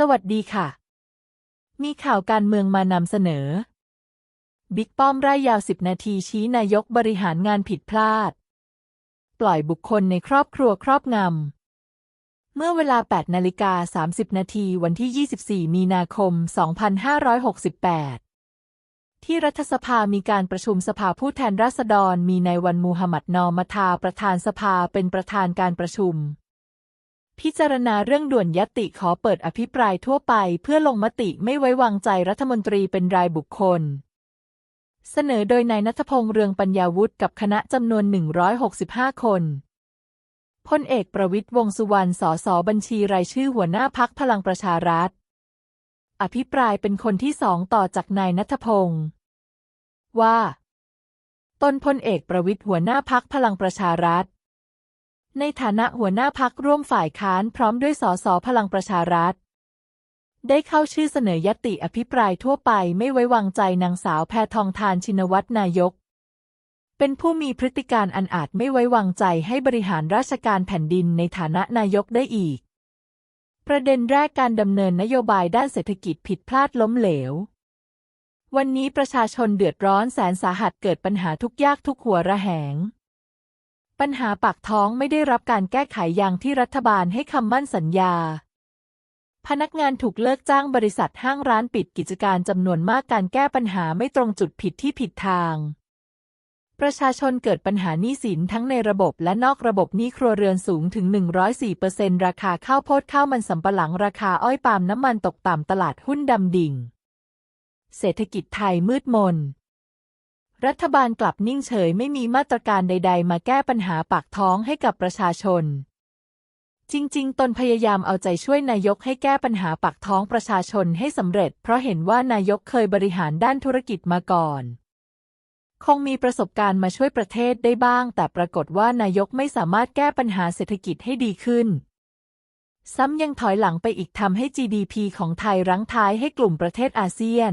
สวัสดีค่ะ มีข่าวการเมืองมานำเสนอ บิ๊กป้อมไร่ยาวสิบนาทีชี้นายกบริหารงานผิดพลาด ปล่อยบุคคลในครอบครัวครอบงำ เมื่อเวลา 8 นาฬิกา 30 นาทีวันที่ 24 มีนาคม 2568ที่รัฐสภามีการประชุมสภาผู้แทนราษฎร มีนายวันมูฮัมหมัดนอมัทาประธานสภาเป็นประธานการประชุม พิจารณาเรื่องด่วนยติขอเปิดอภิปรายทั่วไป เพื่อลงมติไม่ไว้วางใจรัฐมนตรีเป็นรายบุคคล เสนอโดยนายนัทพงษ์เรืองปัญญาวุฒิกับคณะจำนวน 165 คนพลเอกประวิตรวงสุวรรณสสบัญชีรายชื่อหัวหน้าพักพลังประชารัฐ อภิปรายเป็นคนที่สองต่อจากนายนัทพงษ์ว่า ตนพลเอกประวิตรหัวหน้าพักพลังประชารัฐ ในฐานะหัวหน้าพักร่วมฝ่ายค้านพร้อมด้วยสสพลังประชารัฐ ได้เข้าชื่อเสนอยติอภิปรายทั่วไปไม่ไว้วางใจนางสาวแพทองทานชินวัตรนายก เป็นผู้มีพฤติการอันอาจไม่ไว้วางใจให้บริหารราชการแผ่นดินในฐานะนายกได้อีก ประเด็นแรกการดำเนินนโยบายด้านเศรษฐกิจผิดพลาดล้มเหลววันนี้ประชาชนเดือดร้อนแสนสาหัสเกิดปัญหาทุกยากทุกหัวระแหง ปัญหาปากท้องไม่ได้รับการแก้ไขอย่างที่รัฐบาลให้คำมั่นสัญญา พนักงานถูกเลิกจ้างบริษัทห้างร้านปิดกิจการจำนวนมากการแก้ปัญหาไม่ตรงจุดผิดที่ผิดทาง ประชาชนเกิดปัญหาหนี้สินทั้งในระบบและนอกระบบหนี้ครัวเรือนสูงถึง 104%ราคาข้าวโพดข้าวมันสำปะหลังราคาอ้อยปาล์มน้ำมันตกต่ำตลาดหุ้นดำดิ่ง เศรษฐกิจไทยมืดมน รัฐบาลกลับนิ่งเฉยไม่มีมาตรการใด ๆ มาแก้ปัญหาปากท้องให้กับประชาชน จริง ๆ ตนพยายามเอาใจช่วยนายกให้แก้ปัญหาปากท้องประชาชนให้สำเร็จ เพราะเห็นว่านายกเคยบริหารด้านธุรกิจมาก่อน คงมีประสบการณ์มาช่วยประเทศได้บ้าง แต่ปรากฏว่านายกไม่สามารถแก้ปัญหาเศรษฐกิจให้ดีขึ้น ซ้ำยังถอยหลังไปอีกทำให้ GDP ของไทยรั้งท้ายให้กลุ่มประเทศอาเซียน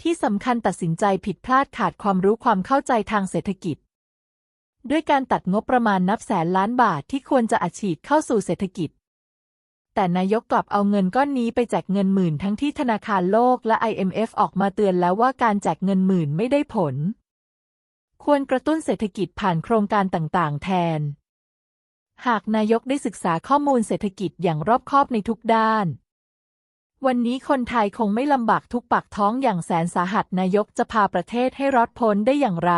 ที่สำคัญตัดสินใจผิดพลาดขาดความรู้ความเข้าใจทางเศรษฐกิจ ด้วยการตัดงบประมาณนับแสนล้านบาทที่ควรจะอัดฉีดเข้าสู่เศรษฐกิจ แต่นายกกลับเอาเงินก้อนนี้ไปแจกเงินหมื่นทั้งที่ธนาคารโลกและ IMF ออกมาเตือนแล้วว่าการแจกเงินหมื่นไม่ได้ผล ควรกระตุ้นเศรษฐกิจผ่านโครงการต่าง ๆ แทน หากนายกได้ศึกษาข้อมูลเศรษฐกิจอย่างรอบคอบในทุกด้าน วันนี้คนไทยคงไม่ลำบากทุกปากท้องอย่างแสนสาหัสนายกจะพาประเทศให้รอดพ้นได้อย่างไร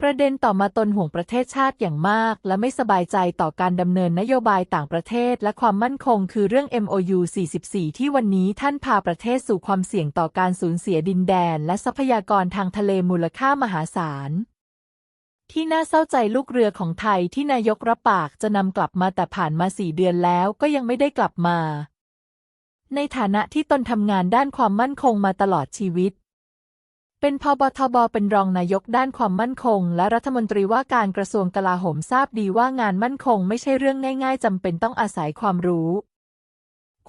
ประเด็นต่อมาตนห่วงประเทศชาติอย่างมาก และไม่สบายใจต่อการดำเนินนโยบายต่างประเทศและความมั่นคงคือเรื่อง MOU 44 ที่วันนี้ท่านพาประเทศสู่ความเสี่ยงต่อการสูญเสียดินแดน และทรัพยากรทางทะเลมูลค่ามหาศาลที่น่าเศร้าใจลูกเรือของไทยที่นายกรับปากจะนำกลับมาแต่ผ่านมาสี่เดือนแล้วก็ยังไม่ได้กลับมา ในฐานะที่ตนทำงานด้านความมั่นคงมาตลอดชีวิต เป็นพบทบเป็นรองนายกด้านความมั่นคง และรัฐมนตรีว่าการกระทรวงกลาโหมทราบดีว่างานมั่นคงไม่ใช่เรื่องง่ายๆจำเป็นต้องอาศัยความรู้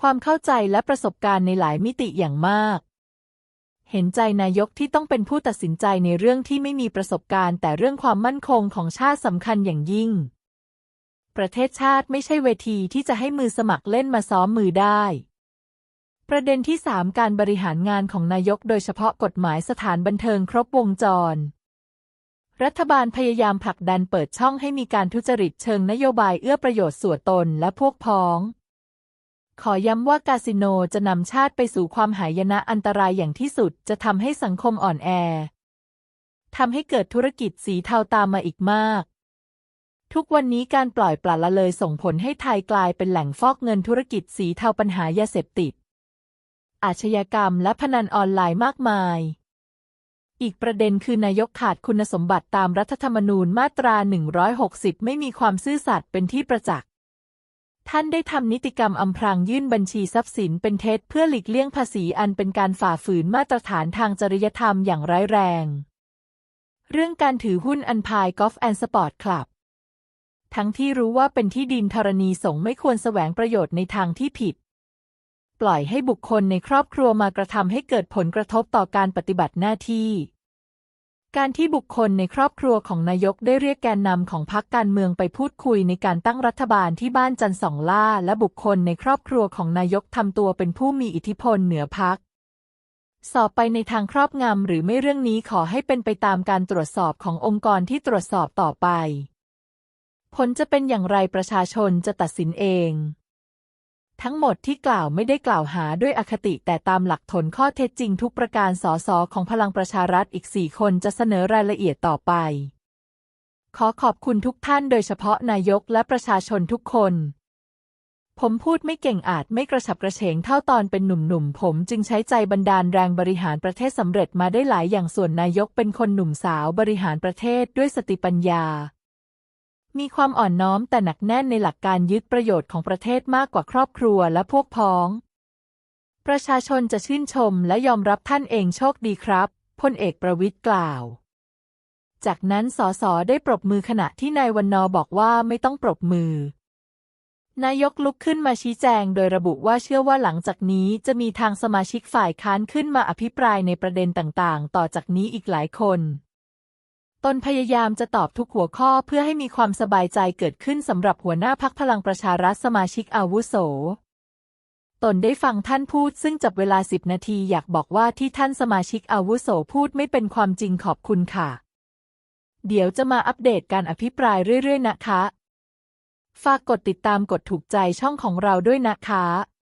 ความเข้าใจและประสบการณ์ในหลายมิติอย่างมาก เห็นใจนายกที่ต้องเป็นผู้ตัดสินใจในเรื่องที่ไม่มีประสบการณ์ แต่เรื่องความมั่นคงของชาติสำคัญอย่างยิ่ง ประเทศชาติไม่ใช่เวทีที่จะให้มือสมัครเล่นมาซ้อมมือได้ ประเด็นที่ 3 การบริหารงานของนายกโดยเฉพาะกฎหมายสถานบันเทิงครบวงจร รัฐบาลพยายามผลักดันเปิดช่องให้มีการทุจริตเชิงนโยบายเอื้อประโยชน์ส่วนตนและพวกพ้อง ขอย้ำว่าคาสิโนจะนำชาติไปสู่ความหายนะอันตรายอย่างที่สุดจะทำให้สังคมอ่อนแอทำให้เกิดธุรกิจสีเทาตามมาอีกมาก ทุกวันนี้การปล่อยปละละเลยส่งผลให้ไทยกลายเป็นแหล่งฟอกเงินธุรกิจสีเทาปัญหายาเสพติด อาชญากรรมและพนันออนไลน์มากมาย อีกประเด็นคือนายกขาดคุณสมบัติตามรัฐธรรมนูญมาตรา 160 ไม่มีความซื่อสัตย์เป็นที่ประจักษ์ ท่านได้ทำนิติกรรมอำพรางยื่นบัญชีทรัพย์สินเป็นเท็จเพื่อหลีกเลี่ยงภาษีอันเป็นการฝ่าฝืนมาตรฐานทางจริยธรรมอย่างร้ายแรง เรื่องการถือหุ้นอันพายกอล์ฟแอนด์สปอร์ตคลับทั้งที่รู้ว่าเป็นที่ดินธรณีสงไม่ควรแสวงประโยชน์ในทางที่ผิด ปล่อยให้บุคคลในครอบครัวมากระทำให้เกิดผลกระทบต่อการปฏิบัติหน้าที่ การที่บุคคลในครอบครัวของนายกได้เรียกแกนนำของพรรคการเมืองไปพูดคุยในการตั้งรัฐบาลที่บ้านจันสองล่า และบุคคลในครอบครัวของนายกทำตัวเป็นผู้มีอิทธิพลเหนือพรรคสอบไปในทางครอบงำหรือไม่เรื่องนี้ขอให้เป็นไปตามการตรวจสอบขององค์กรที่ตรวจสอบต่อไป ผลจะเป็นอย่างไรประชาชนจะตัดสินเอง ทั้งหมดที่กล่าวไม่ได้กล่าวหาด้วยอคติแต่ตามหลักผลข้อเท็จจริงทุกประการสสของพลังประชารัฐอีกสี่คนจะเสนอรายละเอียดต่อไป ขอขอบคุณทุกท่านโดยเฉพาะนายกและประชาชนทุกคน ผมพูดไม่เก่งอาจไม่กระฉับกระเฉงเท่าตอนเป็นหนุ่มๆ ผมจึงใช้ใจบันดาลแรงบริหารประเทศสำเร็จมาได้หลายอย่างส่วนนายกเป็นคนหนุ่มสาวบริหารประเทศด้วยสติปัญญา มีความอ่อนน้อมแต่หนักแน่นในหลักการยึดประโยชน์ของประเทศมากกว่าครอบครัวและพวกพ้อง ประชาชนจะชื่นชมและยอมรับท่านเองโชคดีครับพลเอกประวิตยกล่าว จากนั้นสสได้ปรบมือขณะที่นายวันนอบอกว่าไม่ต้องปรบมือ นายกลุกขึ้นมาชี้แจงโดยระบุว่าเชื่อว่าหลังจากนี้จะมีทางสมาชิกฝ่ายค้านขึ้นมาอภิปรายในประเด็นต่างๆ ต่อจากนี้อีกหลายคน ตนพยายามจะตอบทุกหัวข้อเพื่อให้มีความสบายใจเกิดขึ้นสำหรับหัวหน้าพักพลังประชารัฐสมาชิกอาวุโส ตนได้ฟังท่านพูดซึ่งจับเวลาสิบนาทีอยากบอกว่าที่ท่านสมาชิกอาวุโสพูดไม่เป็นความจริงขอบคุณค่ะ เดี๋ยวจะมาอัปเดตการอภิปรายเรื่อยๆนะคะ ฝากกดติดตามกดถูกใจช่องของเราด้วยนะคะ